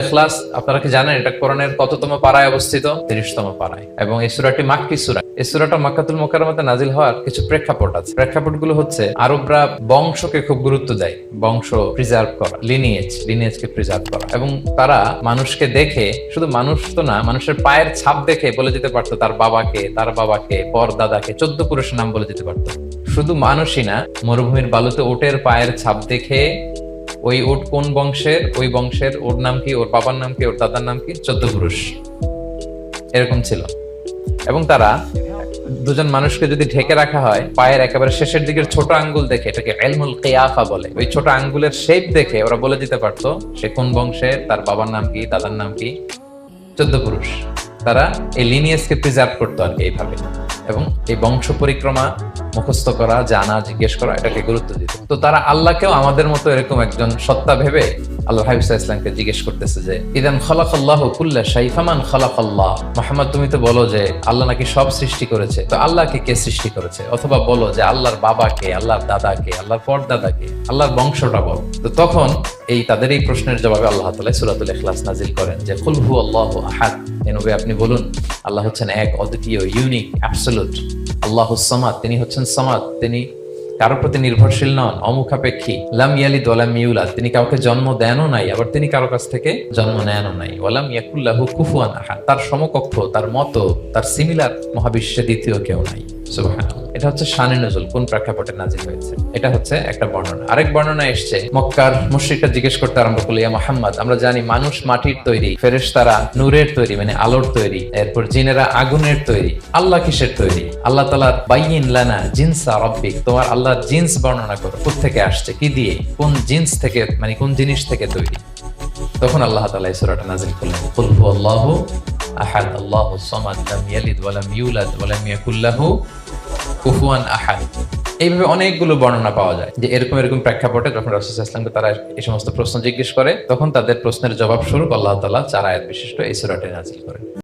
ইখলাস, আপনারা কি জানেন এটা কোরআনের কততম পাড়ায় অবস্থিত? তিরিশতম পাড়ায়। এবং এই সুরাটি মাক্কি সুরা। এই সুরাটা মাক্কাতুল মোকাররমাতে নাজিল হওয়ার কিছু প্রেক্ষাপট আছে। প্রেক্ষাপটগুলো হচ্ছে, আরবরা বংশকে খুব গুরুত্ব দেয়। বংশ প্রিজার্ভ করা লিনিয়েজ লিনিয়েজকে প্রিজার্ভ করা। এবং তারা মানুষকে দেখে, শুধু মানুষ তো না, মানুষের পায়ের ছাপ দেখে বলে দিতে পারতো, তার বাবাকে তার বাবাকে, পর দাদাকে, চোদ্দ পুরুষের নাম বলে দিতে পারতো। শুধু মানুষই না, মরুভূমির বালুতে ওটের পায়ের ছাপ দেখে ওই ওট কোন বংশের? ওই বংশের ওর নাম কি? ওর বাবার নাম কি? ওর দাদার নাম কি? চোদ্দ পুরুষ। এরকম ছিল। এবং তারা দুজন মানুষকে যদি ঢেকে রাখা হয়, পায়ের একেবারে শেষের দিকের ছোট আঙ্গুল দেখে, এটাকে এলমুল কেয়াফা বলে, ওই ছোট আঙ্গুলের শেপ দেখে ওরা বলে দিতে পারতো, সে কোন বংশের, তার বাবার নাম কি, দাদার নাম কি? চোদ্দ পুরুষ। তারা এই লিনিয়াসকে প্রিজার্ভ করতো আর কি এইভাবে। এবং এই বংশ পরিক্রমা মুখস্থ করা, জানা, জিজ্ঞেস করা, এটাকে গুরুত্ব দিত। তো তারা আল্লাহকেও আমাদের মতো এরকম একজন সত্তা ভেবে আল্লাহ হাবিবুল্লাহ ইসলামকে জিজ্ঞেস করতেছে যে, ইদান খলাকাল্লাহ কুল্লা শাইফামান খলাকাল্লাহ? মোহাম্মদ, তুমি তো বলো যে, আল্লাহ নাকি সব সৃষ্টি করেছে। তো আল্লাহকে কে সৃষ্টি করেছে? অথবা বলো যে, আল্লাহর বাবাকে আল্লাহর দাদাকে আল্লাহর পরদাদাকে আল্লাহর বংশটা বল। তো তখন এই তাদের এই প্রশ্নের জবাবে আল্লাহ তালা সুরাতুল ইখলাস নাজিল করেন যে, কুল হু আল্লাহ আহাদ। এ নবী আপনি বলুন, আল্লাহ হচ্ছেন এক অদ্বিতীয়, ইউনিক অ্যাবসলুট আল্লাহ সামাদ, তিনি হচ্ছেন সামাদ, তিনি কারোর প্রতি নির্ভরশীল নন, অমুখাপেক্ষী। লাম ইয়ালিদ ওয়ালাম ইউলাদ, তিনি কাউকে জন্ম দেনও নাই, আবার তিনি কারও কাছ থেকে জন্ম নেনও নাই। ওয়ালাম ইয়াকুল্লাহু কুফুয়ান তার সমকক্ষ, তার মতো, তার সিমিলার মহাবিশ্বে দ্বিতীয় কেউ নাই। এটা হচ্ছে শানে নজুল, কোন প্রেক্ষাপটে নাজিল হয়েছে? এটা হচ্ছে একটা বর্ণনা। আরেক বর্ণনা এসছে, মক্কার মুশরিকরা জিজ্ঞেস করতে আরম্ভ করল, ইয়া মোহাম্মদ, আমরা জানি মানুষ মাটির তৈরি, ফেরেশতারা নূরের তৈরি মানে আলোর তৈরি, এরপর জিনেরা আগুনের তৈরি, আল্লাহ কিসের তৈরি? আল্লাহ তালার লানা তোমার জিন্স বর্ণনা করো থেকে আসছে, কি দিয়ে, কোন জিন্স থেকে মানে কোন জিনিস থেকে তৈরি? তখন আল্লাহ তালা এই সূরাটা নাজিল করলেন হুয়াল্লাহু আহাদ, আল্লাহ লাম ইয়ালিদ ইউলাদ কুফুয়ান আহাদ। এইভাবে অনেকগুলো বর্ণনা পাওয়া যায় যে এরকম এরকম প্রেক্ষাপটে যখন ইসলামকে তারা এই সমস্ত প্রশ্ন জিজ্ঞেস করে, তখন তাদের প্রশ্নের জবাব স্বরূপ আল্লাহ তালা চার আয়াত বিশিষ্ট এই সুরাটে নাজিল করেন।